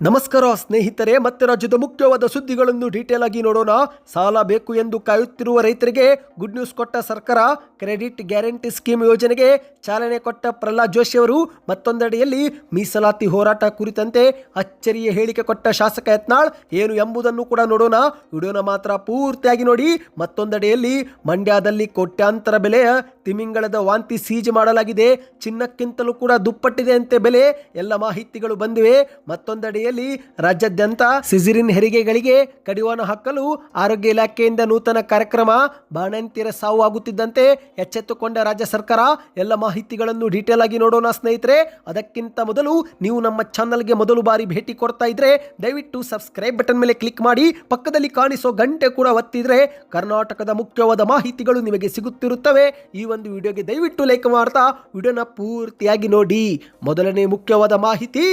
ನಮಸ್ಕಾರ ಸ್ನೇಹಿತರೆ, ಮತ್ತೆ ರಾಜ್ಯದ ಮುಖ್ಯವಾದ ಸುದ್ದಿಗಳನ್ನು ಡೀಟೇಲ್ ಆಗಿ ನೋಡೋಣ. ಸಾಲ ಬೇಕು ಎಂದು ಕಾಯುತ್ತಿರುವ ರೈತರಿಗೆ ಗುಡ್ ನ್ಯೂಸ್ ಕೊಟ್ಟ ಸರ್ಕಾರ ಕ್ರೆಡಿಟ್ ಗ್ಯಾರಂಟಿ ಸ್ಕೀಮ್ ಯೋಜನೆಗೆ ಚಾಲನೆ ಕೊಟ್ಟ ಪ್ರಹ್ಲಾದ್ ಜೋಶಿ ಅವರು ಮತ್ತೊಂದೆಡೆಯಲ್ಲಿ ಮೀಸಲಾತಿ ಹೋರಾಟ ಕುರಿತಂತೆ ಅಚ್ಚರಿಯ ಹೇಳಿಕೆ ಕೊಟ್ಟ ಶಾಸಕ ಯತ್ನಾಳ್, ಏನು ಎಂಬುದನ್ನು ಕೂಡ ನೋಡೋಣ. ವಿಡಿಯೋನ ಮಾತ್ರ ಪೂರ್ತಿಯಾಗಿ ನೋಡಿ, ಮತ್ತೊಂದೆಡೆಯಲ್ಲಿ ಮಂಡ್ಯದಲ್ಲಿ ಕೋಟ್ಯಾಂತರ ಬೆಲೆಯ ತಿಮಿಂಗಳದ ವಾಂತಿ ಸೀಜ್ ಮಾಡಲಾಗಿದೆ. ಚಿನ್ನಕ್ಕಿಂತಲೂ ಕೂಡ ದುಪ್ಪಟ್ಟಿದೆ ಅಂತೆ ಬೆಲೆ. ಎಲ್ಲ ಮಾಹಿತಿಗಳು ಬಂದಿವೆ. ಮತ್ತೊಂದೆಡೆಯಲ್ಲಿ ರಾಜ್ಯಾದ್ಯಂತ ಸಿಜಿರಿನ್ ಹೆರಿಗೆಗಳಿಗೆ ಕಡಿವಾಣ ಹಾಕಲು ಆರೋಗ್ಯ ಇಲಾಖೆಯಿಂದ ನೂತನ ಕಾರ್ಯಕ್ರಮ. ಬಾಣಂತಿಯರ ಸಾವು ಆಗುತ್ತಿದ್ದಂತೆ ಎಚ್ಚೆತ್ತುಕೊಂಡ ರಾಜ್ಯ ಸರ್ಕಾರ ಎಲ್ಲ ಮಾಹಿತಿಗಳನ್ನು ಡೀಟೇಲ್ ಆಗಿ ನೋಡೋಣ ಸ್ನೇಹಿತರೆ. ಅದಕ್ಕಿಂತ ಮೊದಲು ನೀವು ನಮ್ಮ ಚಾನಲ್ಗೆ ಮೊದಲು ಬಾರಿ ಭೇಟಿ ಕೊಡ್ತಾ ಇದ್ರೆ ದಯವಿಟ್ಟು ಸಬ್ಸ್ಕ್ರೈಬ್ ಬಟನ್ ಮೇಲೆ ಕ್ಲಿಕ್ ಮಾಡಿ, ಪಕ್ಕದಲ್ಲಿ ಕಾಣಿಸೋ ಗಂಟೆ ಕೂಡ ಒತ್ತಿದ್ರೆ ಕರ್ನಾಟಕದ ಮುಖ್ಯವಾದ ಮಾಹಿತಿಗಳು ನಿಮಗೆ ಸಿಗುತ್ತಿರುತ್ತವೆ. ಈ ಒಂದು ವಿಡಿಯೋಗೆ ದಯವಿಟ್ಟು ಲೈಕ್ ಮಾಡ್ತಾ ವಿಡಿಯೋನ ಪೂರ್ತಿಯಾಗಿ ನೋಡಿ. ಮೊದಲನೇ ಮುಖ್ಯವಾದ ಮಾಹಿತಿ,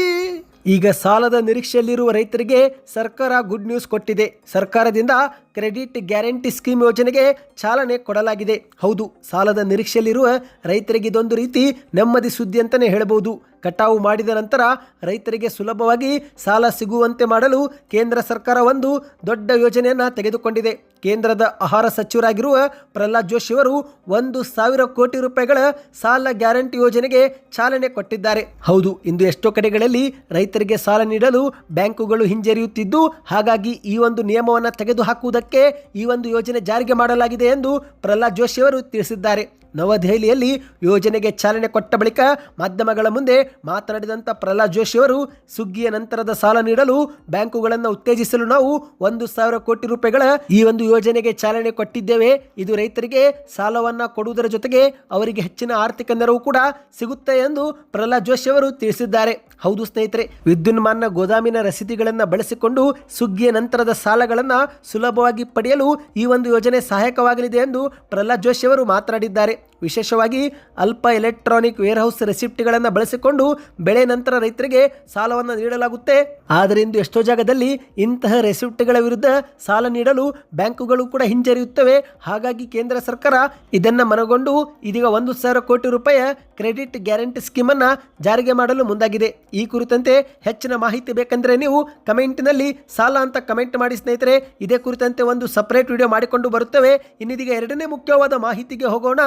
ಈಗ ಸಾಲದ ನಿರೀಕ್ಷೆಯಲ್ಲಿರುವ ರೈತರಿಗೆ ಸರ್ಕಾರ ಗುಡ್ ನ್ಯೂಸ್ ಕೊಟ್ಟಿದೆ. ಸರ್ಕಾರದಿಂದ ಕ್ರೆಡಿಟ್ ಗ್ಯಾರಂಟಿ ಸ್ಕೀಮ್ ಯೋಜನೆಗೆ ಚಾಲನೆ ಕೊಡಲಾಗಿದೆ. ಹೌದು, ಸಾಲದ ನಿರೀಕ್ಷೆಯಲ್ಲಿರುವ ರೈತರಿಗೆ ಇದೊಂದು ರೀತಿ ನೆಮ್ಮದಿ ಸುದ್ದಿ ಅಂತಲೇ ಹೇಳಬಹುದು ಕಟಾವು ಮಾಡಿದ ನಂತರ ರೈತರಿಗೆ ಸುಲಭವಾಗಿ ಸಾಲ ಸಿಗುವಂತೆ ಮಾಡಲು ಕೇಂದ್ರ ಸರ್ಕಾರ ಒಂದು ದೊಡ್ಡ ಯೋಜನೆಯನ್ನು ತೆಗೆದುಕೊಂಡಿದೆ. ಕೇಂದ್ರದ ಆಹಾರ ಸಚಿವರಾಗಿರುವ ಪ್ರಹ್ಲಾದ್ ಜೋಶಿ ಅವರು ಒಂದು ಸಾವಿರ ಕೋಟಿ ರೂಪಾಯಿಗಳ ಸಾಲ ಗ್ಯಾರಂಟಿ ಯೋಜನೆಗೆ ಚಾಲನೆ ಕೊಟ್ಟಿದ್ದಾರೆ. ಹೌದು, ಇಂದು ಎಷ್ಟೋ ಕಡೆಗಳಲ್ಲಿ ರೈತರಿಗೆ ಸಾಲ ನೀಡಲು ಬ್ಯಾಂಕುಗಳು ಹಿಂಜರಿಯುತ್ತಿದ್ದು, ಹಾಗಾಗಿ ಈ ಒಂದು ನಿಯಮವನ್ನು ತೆಗೆದುಹಾಕುವುದಕ್ಕೆ ಈ ಒಂದು ಯೋಜನೆ ಜಾರಿಗೆ ಮಾಡಲಾಗಿದೆ ಎಂದು ಪ್ರಹ್ಲಾದ್ ಜೋಶಿ ಅವರು ತಿಳಿಸಿದ್ದಾರೆ. ನವದೆಹಲಿಯಲ್ಲಿ ಯೋಜನೆಗೆ ಚಾಲನೆ ಕೊಟ್ಟ ಬಳಿಕ ಮಾಧ್ಯಮಗಳ ಮುಂದೆ ಮಾತನಾಡಿದಂಥ ಪ್ರಹ್ಲಾದ್ ಜೋಶಿ ಅವರು, ಸುಗ್ಗಿಯ ನಂತರದ ಸಾಲ ನೀಡಲು ಬ್ಯಾಂಕುಗಳನ್ನು ಉತ್ತೇಜಿಸಲು ನಾವು ಒಂದು ಸಾವಿರ ಕೋಟಿ ರೂಪಾಯಿಗಳ ಈ ಒಂದು ಯೋಜನೆಗೆ ಚಾಲನೆ ಕೊಟ್ಟಿದ್ದೇವೆ. ಇದು ರೈತರಿಗೆ ಸಾಲವನ್ನು ಕೊಡುವುದರ ಜೊತೆಗೆ ಅವರಿಗೆ ಹೆಚ್ಚಿನ ಆರ್ಥಿಕ ನೆರವು ಕೂಡ ಸಿಗುತ್ತೆ ಎಂದು ಪ್ರಹ್ಲಾದ್ ಜೋಶಿ ಅವರು ತಿಳಿಸಿದ್ದಾರೆ. ಹೌದು ಸ್ನೇಹಿತರೆ, ವಿದ್ಯುನ್ಮಾನ ಗೋದಾಮಿನ ರಸೀದಿಗಳನ್ನು ಬಳಸಿಕೊಂಡು ಸುಗ್ಗಿಯ ನಂತರದ ಸಾಲಗಳನ್ನು ಸುಲಭವಾಗಿ ಪಡೆಯಲು ಈ ಒಂದು ಯೋಜನೆ ಸಹಾಯಕವಾಗಲಿದೆ ಎಂದು ಪ್ರಹ್ಲಾದ್ ಜೋಶಿ ಅವರು ಮಾತನಾಡಿದ್ದಾರೆ. ವಿಶೇಷವಾಗಿ ಅಲ್ಪ ಎಲೆಕ್ಟ್ರಾನಿಕ್ ವೇರ್ಹೌಸ್ ರೆಸಿಪ್ಟ್ಗಳನ್ನು ಬಳಸಿಕೊಂಡು ಬೆಳೆ ನಂತರ ರೈತರಿಗೆ ಸಾಲವನ್ನು ನೀಡಲಾಗುತ್ತೆ. ಆದರೆ ಇಂದು ಎಷ್ಟೋ ಜಾಗದಲ್ಲಿ ಇಂತಹ ರೆಸಿಪ್ಟ್ಗಳ ವಿರುದ್ಧ ಸಾಲ ನೀಡಲು ಬ್ಯಾಂಕುಗಳು ಕೂಡ ಹಿಂಜರಿಯುತ್ತವೆ. ಹಾಗಾಗಿ ಕೇಂದ್ರ ಸರ್ಕಾರ ಇದನ್ನು ಮನಗೊಂಡು ಇದೀಗ ಒಂದು ಸಾವಿರ ಕೋಟಿ ರೂಪಾಯಿಯ ಕ್ರೆಡಿಟ್ ಗ್ಯಾರಂಟಿ ಸ್ಕೀಮನ್ನು ಜಾರಿಗೆ ಮಾಡಲು ಮುಂದಾಗಿದೆ. ಈ ಕುರಿತಂತೆ ಹೆಚ್ಚಿನ ಮಾಹಿತಿ ಬೇಕೆಂದರೆ ನೀವು ಕಮೆಂಟ್ನಲ್ಲಿ ಸಾಲ ಅಂತ ಕಮೆಂಟ್ ಮಾಡಿ ಸ್ನೇಹಿತರೆ, ಇದೇ ಕುರಿತಂತೆ ಒಂದು ಸಪರೇಟ್ ವಿಡಿಯೋ ಮಾಡಿಕೊಂಡು ಬರುತ್ತೇವೆ. ಇನ್ನಿದೀಗ ಎರಡನೇ ಮುಖ್ಯವಾದ ಮಾಹಿತಿಗೆ ಹೋಗೋಣ.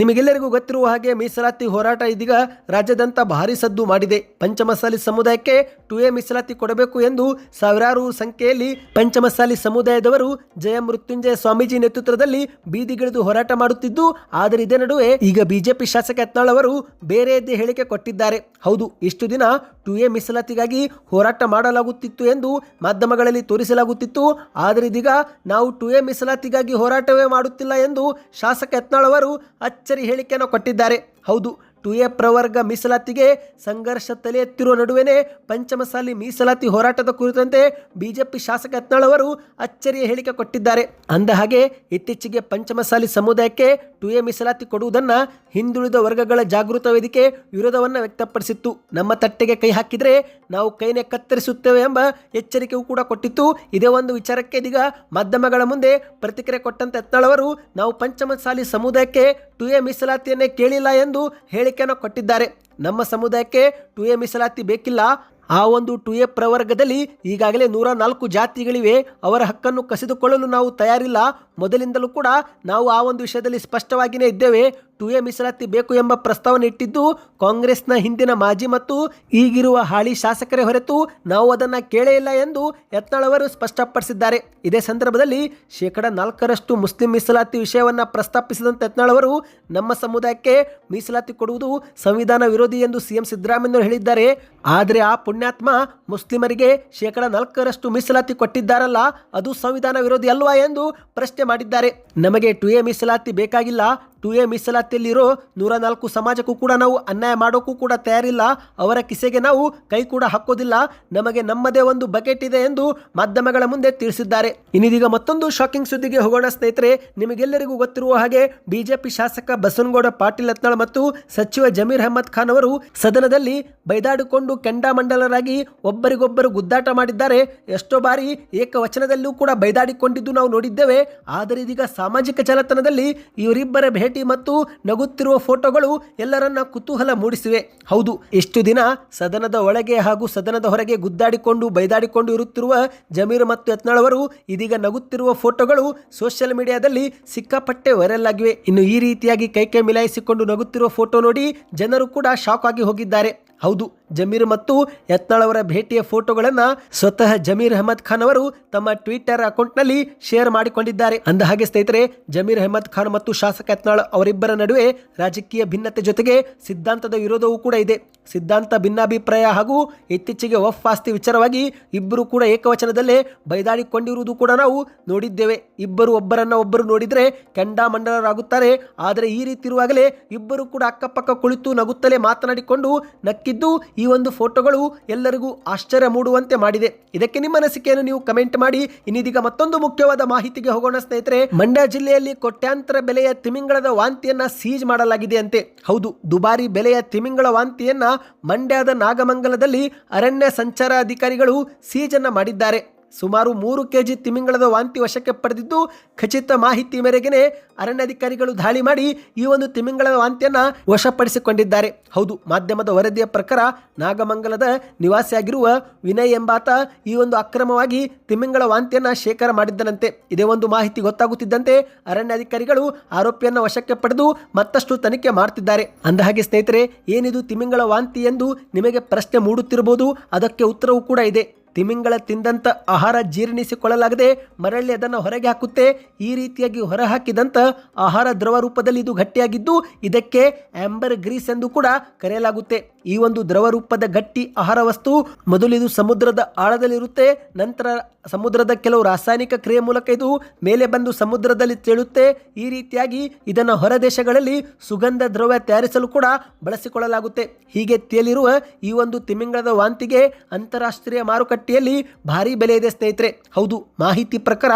ನಿಮಗೆಲ್ಲರಿಗೂ ಗೊತ್ತಿರುವ ಹಾಗೆ ಮೀಸಲಾತಿ ಹೋರಾಟ ಇದೀಗ ರಾಜ್ಯದಂತ ಭಾರಿ ಸದ್ದು ಮಾಡಿದೆ. ಪಂಚಮಸಾಲಿ ಸಮುದಾಯಕ್ಕೆ ಟು ಎ ಮೀಸಲಾತಿ ಕೊಡಬೇಕು ಎಂದು ಸಾವಿರಾರು ಸಂಖ್ಯೆಯಲ್ಲಿ ಪಂಚಮಸಾಲಿ ಸಮುದಾಯದವರು ಜಯ ಮೃತ್ಯುಂಜಯ ಸ್ವಾಮೀಜಿ ನೇತೃತ್ವದಲ್ಲಿ ಬೀದಿಗಿಳಿದು ಹೋರಾಟ ಮಾಡುತ್ತಿದ್ದು, ಆದರೆ ಇದೇ ನಡುವೆ ಈಗ ಬಿಜೆಪಿ ಶಾಸಕ ಯತ್ನಾಳ್ ಅವರು ಬೇರೆಯದ್ದೇ ಹೇಳಿಕೆ ಕೊಟ್ಟಿದ್ದಾರೆ. ಹೌದು, ಇಷ್ಟು ದಿನ ಟು ಎ ಮೀಸಲಾತಿಗಾಗಿ ಹೋರಾಟ ಮಾಡಲಾಗುತ್ತಿತ್ತು ಎಂದು ಮಾಧ್ಯಮಗಳಲ್ಲಿ ತೋರಿಸಲಾಗುತ್ತಿತ್ತು. ಆದರೆ ಇದೀಗ ನಾವು ಟು ಎ ಮೀಸಲಾತಿಗಾಗಿ ಹೋರಾಟವೇ ಮಾಡುತ್ತಿಲ್ಲ ಎಂದು ಶಾಸಕ ಯತ್ನಾಳ್ ಅವರು ಅಚ್ಚರಿ ಹೇಳಿಕೆಯನ್ನು ಕೊಟ್ಟಿದ್ದಾರೆ. ಹೌದು ಟು ಎ ಪ್ರವರ್ಗ ಮೀಸಲಾತಿಗೆ ಸಂಘರ್ಷ ತಲೆ ಎತ್ತಿರುವ ನಡುವೆನೇ ಪಂಚಮಸಾಲಿ ಮೀಸಲಾತಿ ಹೋರಾಟದ ಕುರಿತಂತೆ ಬಿಜೆಪಿ ಶಾಸಕ ಯತ್ನಾಳ್ ಅವರು ಅಚ್ಚರಿಯ ಹೇಳಿಕೆ ಕೊಟ್ಟಿದ್ದಾರೆ. ಅಂದ ಹಾಗೆ ಇತ್ತೀಚೆಗೆ ಪಂಚಮಸಾಲಿ ಸಮುದಾಯಕ್ಕೆ ಟು ಎ ಮೀಸಲಾತಿ ಕೊಡುವುದನ್ನು ಹಿಂದುಳಿದ ವರ್ಗಗಳ ಜಾಗೃತ ವೇದಿಕೆ ವಿರೋಧವನ್ನು ವ್ಯಕ್ತಪಡಿಸಿತ್ತು. ನಮ್ಮ ತಟ್ಟೆಗೆ ಕೈ ಹಾಕಿದರೆ ನಾವು ಕೈನೇ ಕತ್ತರಿಸುತ್ತೇವೆ ಎಂಬ ಎಚ್ಚರಿಕೆಯೂ ಕೂಡ ಕೊಟ್ಟಿತ್ತು. ಇದೇ ಒಂದು ವಿಚಾರಕ್ಕೆ ಇದೀಗ ಮಾಧ್ಯಮಗಳ ಮುಂದೆ ಪ್ರತಿಕ್ರಿಯೆ ಕೊಟ್ಟಂತ ಎತ್ತಳವರು ನಾವು ಪಂಚಮಸಾಲಿ ಸಮುದಾಯಕ್ಕೆ ಟುಎ ಮೀಸಲಾತಿಯನ್ನೇ ಕೇಳಿಲ್ಲ ಎಂದು ಹೇಳಿಕೆಯನ್ನು ಕೊಟ್ಟಿದ್ದಾರೆ. ನಮ್ಮ ಸಮುದಾಯಕ್ಕೆ ಟುಎ ಮೀಸಲಾತಿ ಬೇಕಿಲ್ಲ. ಆ ಒಂದು ಟು ಎ ಪ್ರವರ್ಗದಲ್ಲಿ ಈಗಾಗಲೇ ನೂರ ನಾಲ್ಕು ಜಾತಿಗಳಿವೆ. ಅವರ ಹಕ್ಕನ್ನು ಕಸಿದುಕೊಳ್ಳಲು ನಾವು ತಯಾರಿಲ್ಲ. ಮೊದಲಿಂದಲೂ ಕೂಡ ನಾವು ಆ ಒಂದು ವಿಷಯದಲ್ಲಿ ಸ್ಪಷ್ಟವಾಗಿಯೇ ಇದ್ದೇವೆ. ಟು ಎ ಮೀಸಲಾತಿ ಬೇಕು ಎಂಬ ಪ್ರಸ್ತಾವನೆ ಇಟ್ಟಿದ್ದು ಕಾಂಗ್ರೆಸ್ನ ಹಿಂದಿನ ಮಾಜಿ ಮತ್ತು ಈಗಿರುವ ಹಾಲಿ ಶಾಸಕರೇ ಹೊರತು ನಾವು ಅದನ್ನು ಕೇಳೇ ಇಲ್ಲ ಎಂದು ಯತ್ನಾಳವರು ಸ್ಪಷ್ಟಪಡಿಸಿದ್ದಾರೆ. ಇದೇ ಸಂದರ್ಭದಲ್ಲಿ ಶೇಕಡ ನಾಲ್ಕರಷ್ಟು ಮುಸ್ಲಿಂ ಮೀಸಲಾತಿ ವಿಷಯವನ್ನು ಪ್ರಸ್ತಾಪಿಸಿದಂತೆ ಯತ್ನಾಳವರು ನಮ್ಮ ಸಮುದಾಯಕ್ಕೆ ಮೀಸಲಾತಿ ಕೊಡುವುದು ಸಂವಿಧಾನ ವಿರೋಧಿ ಎಂದು ಸಿಎಂ ಸಿದ್ದರಾಮಯ್ಯ ಹೇಳಿದ್ದಾರೆ. ಆದರೆ ಆ ಪುಣ್ಯಾತ್ಮ ಮುಸ್ಲಿಮರಿಗೆ ಶೇಕಡ ನಾಲ್ಕರಷ್ಟು ಮೀಸಲಾತಿ ಕೊಟ್ಟಿದ್ದಾರಲ್ಲ, ಅದು ಸಂವಿಧಾನ ವಿರೋಧಿ ಅಲ್ವಾ ಎಂದು ಪ್ರಶ್ನೆ ಮಾಡಿದ್ದಾರೆ. ನಮಗೆ ಟು ಎ ಮೀಸಲಾತಿ ಬೇಕಾಗಿಲ್ಲ. ಟು ಎ ಮೀಸಲಾತಿಯಲ್ಲಿರೋ ನೂರ ನಾಲ್ಕು ಸಮಾಜಕ್ಕೂ ಕೂಡ ನಾವು ಅನ್ಯಾಯ ಮಾಡೋಕ್ಕೂ ಕೂಡ ತಯಾರಿಲ್ಲ. ಅವರ ಕಿಸೆಗೆ ನಾವು ಕೈ ಕೂಡ ಹಾಕೋದಿಲ್ಲ. ನಮಗೆ ನಮ್ಮದೇ ಒಂದು ಬಕೆಟ್ ಇದೆ ಎಂದು ಮಾಧ್ಯಮಗಳ ಮುಂದೆ ತಿಳಿಸಿದ್ದಾರೆ. ಇನ್ನಿದೀಗ ಮತ್ತೊಂದು ಶಾಕಿಂಗ್ ಸುದ್ದಿಗೆ ಹೋಗೋಣ ಸ್ನೇಹಿತರೆ. ನಿಮಗೆಲ್ಲರಿಗೂ ಗೊತ್ತಿರುವ ಹಾಗೆ ಬಿಜೆಪಿ ಶಾಸಕ ಬಸವನಗೌಡ ಪಾಟೀಲ್ ಯತ್ನಾಳ್ ಮತ್ತು ಸಚಿವ ಜಮೀರ್ ಅಹಮದ್ ಖಾನ್ ಅವರು ಸದನದಲ್ಲಿ ಬೈದಾಡಿಕೊಂಡು ಕೆಂಡಾಮಂಡಲರಾಗಿ ಒಬ್ಬರಿಗೊಬ್ಬರು ಗುದ್ದಾಟ ಮಾಡಿದ್ದಾರೆ. ಎಷ್ಟೋ ಬಾರಿ ಏಕವಚನದಲ್ಲೂ ಕೂಡ ಬೈದಾಡಿಕೊಂಡಿದ್ದು ನಾವು ನೋಡಿದ್ದೇವೆ. ಆದರೆ ಇದೀಗ ಸಾಮಾಜಿಕ ಜಾಲತಾಣದಲ್ಲಿ ಇವರಿಬ್ಬರ ಭೇಟಿ ಭೇಟಿ ಮತ್ತು ನಗುತ್ತಿರುವ ಫೋಟೋಗಳು ಎಲ್ಲರನ್ನ ಕುತೂಹಲ ಮೂಡಿಸಿವೆ. ಹೌದು ಎಷ್ಟು ದಿನ ಸದನದ ಒಳಗೆ ಹಾಗೂ ಸದನದ ಹೊರಗೆ ಗುದ್ದಾಡಿಕೊಂಡು ಬೈದಾಡಿಕೊಂಡು ಇರುತ್ತಿರುವ ಜಮೀರ್ ಮತ್ತು ಯತ್ನಾಳವರು ಇದೀಗ ನಗುತ್ತಿರುವ ಫೋಟೋಗಳು ಸೋಷಿಯಲ್ ಮೀಡಿಯಾದಲ್ಲಿ ಸಿಕ್ಕಾಪಟ್ಟೆ ವೈರಲ್ ಆಗಿವೆ. ಇನ್ನು ಈ ರೀತಿಯಾಗಿ ಕೈಕೈ ಮಿಲಾಯಿಸಿಕೊಂಡು ನಗುತ್ತಿರುವ ಫೋಟೋ ನೋಡಿ ಜನರು ಕೂಡ ಶಾಕ್ ಆಗಿ ಹೋಗಿದ್ದಾರೆ. ಹೌದು ಜಮೀರ್ ಮತ್ತು ಯತ್ನಾಳ್ ಅವರ ಭೇಟಿಯ ಫೋಟೋಗಳನ್ನು ಸ್ವತಃ ಜಮೀರ್ ಅಹಮದ್ ಖಾನ್ ಅವರು ತಮ್ಮ ಟ್ವಿಟರ್ ಅಕೌಂಟ್ನಲ್ಲಿ ಶೇರ್ ಮಾಡಿಕೊಂಡಿದ್ದಾರೆ. ಅಂದ ಹಾಗೆ ಸ್ನೇಹಿತರೆ, ಜಮೀರ್ ಅಹಮದ್ ಖಾನ್ ಮತ್ತು ಶಾಸಕ ಯತ್ನಾಳ್ ಅವರಿಬ್ಬರ ನಡುವೆ ರಾಜಕೀಯ ಭಿನ್ನತೆ ಜೊತೆಗೆ ಸಿದ್ಧಾಂತದ ವಿರೋಧವೂ ಕೂಡ ಇದೆ. ಸಿದ್ಧಾಂತ ಭಿನ್ನಾಭಿಪ್ರಾಯ ಹಾಗೂ ಇತ್ತೀಚೆಗೆ ವಫ್ ಆಸ್ತಿ ವಿಚಾರವಾಗಿ ಇಬ್ಬರು ಕೂಡ ಏಕವಚನದಲ್ಲೇ ಬೈದಾಡಿಕೊಂಡಿರುವುದು ಕೂಡ ನಾವು ನೋಡಿದ್ದೇವೆ. ಇಬ್ಬರು ಒಬ್ಬರನ್ನ ಒಬ್ಬರು ನೋಡಿದರೆ ಕೆಂಡಾಮಂಡಲರಾಗುತ್ತಾರೆ ಆದರೆ ಈ ರೀತಿ ಇರುವಾಗಲೇ ಇಬ್ಬರು ಕೂಡ ಅಕ್ಕಪಕ್ಕ ಕುಳಿತು ನಗುತ್ತಲೇ ಮಾತನಾಡಿಕೊಂಡು ನಕ್ಕಿದ್ದು ಈ ಒಂದು ಫೋಟೋಗಳು ಎಲ್ಲರಿಗೂ ಆಶ್ಚರ್ಯ ಮೂಡುವಂತೆ ಮಾಡಿದೆ. ಇದಕ್ಕೆ ನಿಮ್ಮ ಅನಿಸಿಕೆಯನ್ನು ನೀವು ಕಮೆಂಟ್ ಮಾಡಿ. ಇನ್ನಿದೀಗ ಮತ್ತೊಂದು ಮುಖ್ಯವಾದ ಮಾಹಿತಿಗೆ ಹೋಗೋಣ ಸ್ನೇಹಿತರೆ, ಮಂಡ್ಯ ಜಿಲ್ಲೆಯಲ್ಲಿ ಕೋಟ್ಯಾಂತರ ಬೆಲೆಯ ತಿಮಿಂಗಳದ ವಾಂತಿಯನ್ನ ಸೀಜ್ ಮಾಡಲಾಗಿದೆ ಅಂತೆ. ಹೌದು, ದುಬಾರಿ ಬೆಲೆಯ ತಿಮಿಂಗಳ ವಾಂತಿಯನ್ನ ಮಂಡ್ಯದ ನಾಗಮಂಗಲದಲ್ಲಿ ಅರಣ್ಯ ಸಂಚಾರ ಅಧಿಕಾರಿಗಳು ಸೀಜನ್ನ ಮಾಡಿದ್ದಾರೆ. ಸುಮಾರು ಮೂರು ಕೆಜಿ ತಿಮಿಂಗಳದ ವಾಂತಿ ವಶಕ್ಕೆ ಪಡೆದಿದ್ದು, ಖಚಿತ ಮಾಹಿತಿ ಮೇರೆಗೆ ಅರಣ್ಯಾಧಿಕಾರಿಗಳು ದಾಳಿ ಮಾಡಿ ಈ ಒಂದು ತಿಮಿಂಗಳದ ವಾಂತಿಯನ್ನ ವಶಪಡಿಸಿಕೊಂಡಿದ್ದಾರೆ. ಹೌದು, ಮಾಧ್ಯಮದ ವರದಿಯ ಪ್ರಕಾರ ನಾಗಮಂಗಲದ ನಿವಾಸಿಯಾಗಿರುವ ವಿನಯ್ ಎಂಬಾತ ಈ ಒಂದು ಅಕ್ರಮವಾಗಿ ತಿಮಿಂಗಳ ವಾಂತಿಯನ್ನ ಶೇಖರ ಮಾಡಿದ್ದನಂತೆ. ಇದೇ ಒಂದು ಮಾಹಿತಿ ಗೊತ್ತಾಗುತ್ತಿದ್ದಂತೆ ಅರಣ್ಯಾಧಿಕಾರಿಗಳು ಆರೋಪಿಯನ್ನ ವಶಕ್ಕೆ ಪಡೆದು ಮತ್ತಷ್ಟು ತನಿಖೆ ಮಾಡ್ತಿದ್ದಾರೆ. ಅಂದಹಾಗೆ ಸ್ನೇಹಿತರೆ, ಏನಿದು ತಿಮಿಂಗಳ ವಾಂತಿ ಎಂದು ನಿಮಗೆ ಪ್ರಶ್ನೆ ಮೂಡುತ್ತಿರಬಹುದು, ಅದಕ್ಕೆ ಉತ್ತರವೂ ಕೂಡ ಇದೆ. ತಿಮಿಂಗಳ ತಿಂದಂಥ ಆಹಾರ ಜೀರ್ಣಿಸಿಕೊಳ್ಳಲಾಗದೆ ಮರಳಿ ಅದನ್ನು ಹೊರಗೆ ಹಾಕುತ್ತೆ. ಈ ರೀತಿಯಾಗಿ ಹೊರಹಾಕಿದಂಥ ಆಹಾರ ದ್ರವ ರೂಪದಲ್ಲಿ ಇದು ಗಟ್ಟಿಯಾಗಿದ್ದು ಇದಕ್ಕೆ ಆಂಬರ್ ಗ್ರೀಸ್ ಎಂದು ಕೂಡ ಕರೆಯಲಾಗುತ್ತೆ. ಈ ಒಂದು ದ್ರವ ರೂಪದ ಗಟ್ಟಿ ಆಹಾರ ವಸ್ತು ಮೊದಲಿದು ಸಮುದ್ರದ ಆಳದಲ್ಲಿರುತ್ತೆ, ನಂತರ ಸಮುದ್ರದ ಕೆಲವು ರಾಸಾಯನಿಕ ಕ್ರಿಯೆ ಮೂಲಕ ಇದು ಮೇಲೆ ಬಂದು ಸಮುದ್ರದಲ್ಲಿ ತೇಳುತ್ತೆ ಈ ರೀತಿಯಾಗಿ ಇದನ್ನು ಹೊರದೇಶಗಳಲ್ಲಿ ಸುಗಂಧ ದ್ರವ್ಯ ತಯಾರಿಸಲು ಕೂಡ ಬಳಸಿಕೊಳ್ಳಲಾಗುತ್ತೆ. ಹೀಗೆ ತೇಲಿರುವ ಈ ಒಂದು ತಿಮಿಂಗಳದ ವಾಂತಿಗೆ ಅಂತಾರಾಷ್ಟ್ರೀಯ ಮಾರುಕಟ್ಟೆಯಲ್ಲಿ ಭಾರಿ ಬೆಲೆ ಇದೆ ಸ್ನೇಹಿತರೆ. ಹೌದು, ಮಾಹಿತಿ ಪ್ರಕಾರ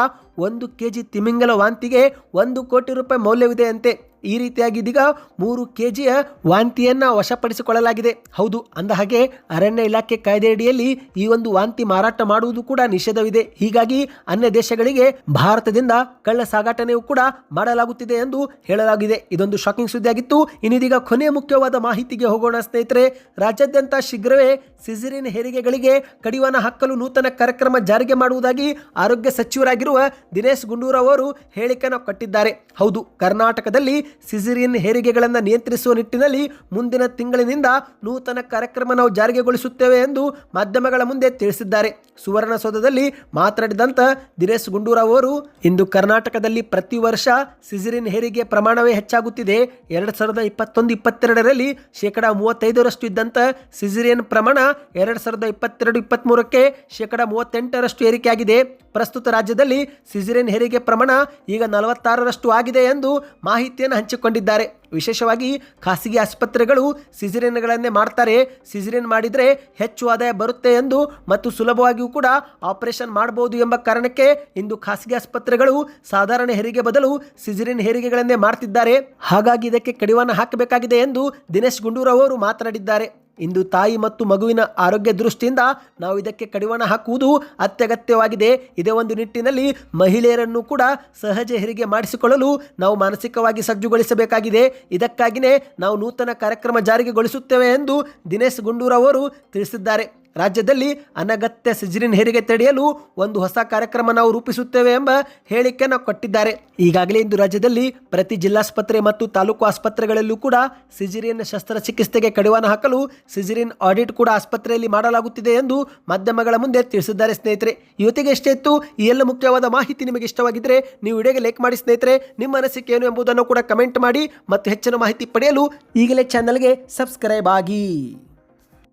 ಒಂದು ಕೆ ಜಿ ತಿಮಿಂಗಲ ವಾಂತಿಗೆ ಒಂದು ಕೋಟಿ ರೂಪಾಯಿ ಮೌಲ್ಯವಿದೆ ಅಂತೆ. ಈ ರೀತಿಯಾಗಿ ಇದೀಗ ಮೂರು ಕೆ ಜಿಯ ವಾಂತಿಯನ್ನು ವಶಪಡಿಸಿಕೊಳ್ಳಲಾಗಿದೆ. ಹೌದು, ಅಂದ ಹಾಗೆ ಅರಣ್ಯ ಇಲಾಖೆ ಕಾಯ್ದೆಯಡಿಯಲ್ಲಿ ಈ ಒಂದು ವಾಂತಿ ಮಾರಾಟ ಮಾಡುವುದು ಕೂಡ ನಿಷೇಧವಿದೆ. ಹೀಗಾಗಿ ಅನ್ಯ ದೇಶಗಳಿಗೆ ಭಾರತದಿಂದ ಕಳ್ಳ ಸಾಗಾಟನೆಯೂ ಕೂಡ ಮಾಡಲಾಗುತ್ತಿದೆ ಎಂದು ಹೇಳಲಾಗಿದೆ. ಇದೊಂದು ಶಾಕಿಂಗ್ ಸುದ್ದಿಯಾಗಿತ್ತು. ಇನ್ನಿದೀಗ ಕೊನೆಯ ಮುಖ್ಯವಾದ ಮಾಹಿತಿಗೆ ಹೋಗೋಣ ಸ್ನೇಹಿತರೆ. ರಾಜ್ಯಾದ್ಯಂತ ಶೀಘ್ರವೇ ಸಿಸಿರಿನ್ ಹೆರಿಗೆಗಳಿಗೆ ಕಡಿವಾಣ ಹಾಕಲು ನೂತನ ಕಾರ್ಯಕ್ರಮ ಜಾರಿಗೆ ಮಾಡುವುದಾಗಿ ಆರೋಗ್ಯ ಸಚಿವರಾಗಿರುವ ದಿನೇಶ್ ಗುಂಡೂರಾವ್ ಅವರು ಹೇಳಿಕೆಯನ್ನು ಕೊಟ್ಟಿದ್ದಾರೆ. ಹೌದು, ಕರ್ನಾಟಕದಲ್ಲಿ ಸಿಸಿರಿಯನ್ ಹೆರಿಗೆಗಳನ್ನು ನಿಯಂತ್ರಿಸುವ ನಿಟ್ಟಿನಲ್ಲಿ ಮುಂದಿನ ತಿಂಗಳಿನಿಂದ ನೂತನ ಕಾರ್ಯಕ್ರಮ ನಾವು ಜಾರಿಗೆಗೊಳಿಸುತ್ತೇವೆ ಎಂದು ಮಾಧ್ಯಮಗಳ ಮುಂದೆ ತಿಳಿಸಿದ್ದಾರೆ. ಸುವರ್ಣಸೌಧದಲ್ಲಿ ಮಾತನಾಡಿದಂಥ ದಿನೇಶ್ ಗುಂಡೂರಾವ್ ಅವರು, ಇಂದು ಕರ್ನಾಟಕದಲ್ಲಿ ಪ್ರತಿ ವರ್ಷ ಸಿಸಿರಿನ್ ಹೆರಿಗೆ ಪ್ರಮಾಣವೇ ಹೆಚ್ಚಾಗುತ್ತಿದೆ. ಎರಡು ಸಾವಿರದ ಇಪ್ಪತ್ತೊಂದು ಇಪ್ಪತ್ತೆರಡರಲ್ಲಿ ಶೇಕಡ ಮೂವತ್ತೈದರಷ್ಟು ಇದ್ದಂಥ ಸಿಸಿರಿಯನ್ ಪ್ರಮಾಣ ಎರಡು ಸಾವಿರದ ಇಪ್ಪತ್ತೆರಡು ಇಪ್ಪತ್ತ್ಮೂರಕ್ಕೆ ಶೇಕಡ ಮೂವತ್ತೆಂಟರಷ್ಟು ಏರಿಕೆಯಾಗಿದೆ. ಪ್ರಸ್ತುತ ರಾಜ್ಯದಲ್ಲಿ ಸಿಜಿರೇನ್ ಹೆರಿಗೆ ಪ್ರಮಾಣ ಈಗ ನಲವತ್ತಾರರಷ್ಟು ಆಗಿದೆ ಎಂದು ಮಾಹಿತಿಯನ್ನು ಹಂಚಿಕೊಂಡಿದ್ದಾರೆ. ವಿಶೇಷವಾಗಿ ಖಾಸಗಿ ಆಸ್ಪತ್ರೆಗಳು ಸಿಜಿರೇನ್ಗಳನ್ನೇ ಮಾಡ್ತಾರೆ. ಸಿಜಿರೇನ್ ಮಾಡಿದರೆ ಹೆಚ್ಚು ಆದಾಯ ಬರುತ್ತೆ ಎಂದು ಮತ್ತು ಸುಲಭವಾಗಿಯೂ ಕೂಡ ಆಪರೇಷನ್ ಮಾಡಬಹುದು ಎಂಬ ಕಾರಣಕ್ಕೆ ಇಂದು ಖಾಸಗಿ ಆಸ್ಪತ್ರೆಗಳು ಸಾಧಾರಣ ಹೆರಿಗೆ ಬದಲು ಸಿಜಿರೇನ್ ಹೆರಿಗೆಗಳನ್ನೇ ಮಾಡ್ತಿದ್ದಾರೆ. ಹಾಗಾಗಿ ಇದಕ್ಕೆ ಕಡಿವಾಣ ಹಾಕಬೇಕಾಗಿದೆ ಎಂದು ದಿನೇಶ್ ಗುಂಡೂರಾವ್ ಅವರು ಮಾತನಾಡಿದ್ದಾರೆ. ಇಂದು ತಾಯಿ ಮತ್ತು ಮಗುವಿನ ಆರೋಗ್ಯ ದೃಷ್ಟಿಯಿಂದ ನಾವು ಇದಕ್ಕೆ ಕಡಿವಾಣ ಹಾಕುವುದು ಅತ್ಯಗತ್ಯವಾಗಿದೆ. ಇದೇ ಒಂದು ನಿಟ್ಟಿನಲ್ಲಿ ಮಹಿಳೆಯರನ್ನು ಕೂಡ ಸಹಜ ಹೆರಿಗೆ ಮಾಡಿಸಿಕೊಳ್ಳಲು ನಾವು ಮಾನಸಿಕವಾಗಿ ಸಜ್ಜುಗೊಳಿಸಬೇಕಾಗಿದೆ. ಇದಕ್ಕಾಗಿಯೇ ನಾವು ನೂತನ ಕಾರ್ಯಕ್ರಮ ಜಾರಿಗೆಗೊಳಿಸುತ್ತೇವೆ ಎಂದು ದಿನೇಶ್ ಗುಂಡೂರವರು ತಿಳಿಸಿದ್ದಾರೆ. ರಾಜ್ಯದಲ್ಲಿ ಅನಗತ್ಯ ಸಿಜರಿನ್ ಹೆರಿಗೆ ತಡೆಯಲು ಒಂದು ಹೊಸ ಕಾರ್ಯಕ್ರಮ ನಾವು ರೂಪಿಸುತ್ತೇವೆ ಎಂಬ ಹೇಳಿಕೆಯನ್ನು ಕೊಟ್ಟಿದ್ದಾರೆ. ಈಗಾಗಲೇ ಇಂದು ರಾಜ್ಯದಲ್ಲಿ ಪ್ರತಿ ಜಿಲ್ಲಾಸ್ಪತ್ರೆ ಮತ್ತು ತಾಲೂಕು ಆಸ್ಪತ್ರೆಗಳಲ್ಲೂ ಕೂಡ ಸಿಜಿರಿಯನ್ ಶಸ್ತ್ರಚಿಕಿತ್ಸೆಗೆ ಕಡಿವಾಣ ಹಾಕಲು ಸಿಜಿರಿನ್ ಆಡಿಟ್ ಕೂಡ ಆಸ್ಪತ್ರೆಯಲ್ಲಿ ಮಾಡಲಾಗುತ್ತಿದೆ ಎಂದು ಮಾಧ್ಯಮಗಳ ಮುಂದೆ ತಿಳಿಸಿದ್ದಾರೆ ಸ್ನೇಹಿತರೆ. ಇವತ್ತಿಗೆ ಎಷ್ಟೇ ಇತ್ತು. ಈ ಎಲ್ಲ ಮುಖ್ಯವಾದ ಮಾಹಿತಿ ನಿಮಗೆ ಇಷ್ಟವಾಗಿದ್ದರೆ ನೀವು ವಿಡಿಯೋಗೆ ಲೈಕ್ ಮಾಡಿ ಸ್ನೇಹಿತರೆ. ನಿಮ್ಮ ಅನಿಸಿಕೆ ಏನು ಎಂಬುದನ್ನು ಕೂಡ ಕಮೆಂಟ್ ಮಾಡಿ ಮತ್ತು ಹೆಚ್ಚಿನ ಮಾಹಿತಿ ಪಡೆಯಲು ಈಗಲೇ ಚಾನಲ್ಗೆ ಸಬ್ಸ್ಕ್ರೈಬ್ ಆಗಿ.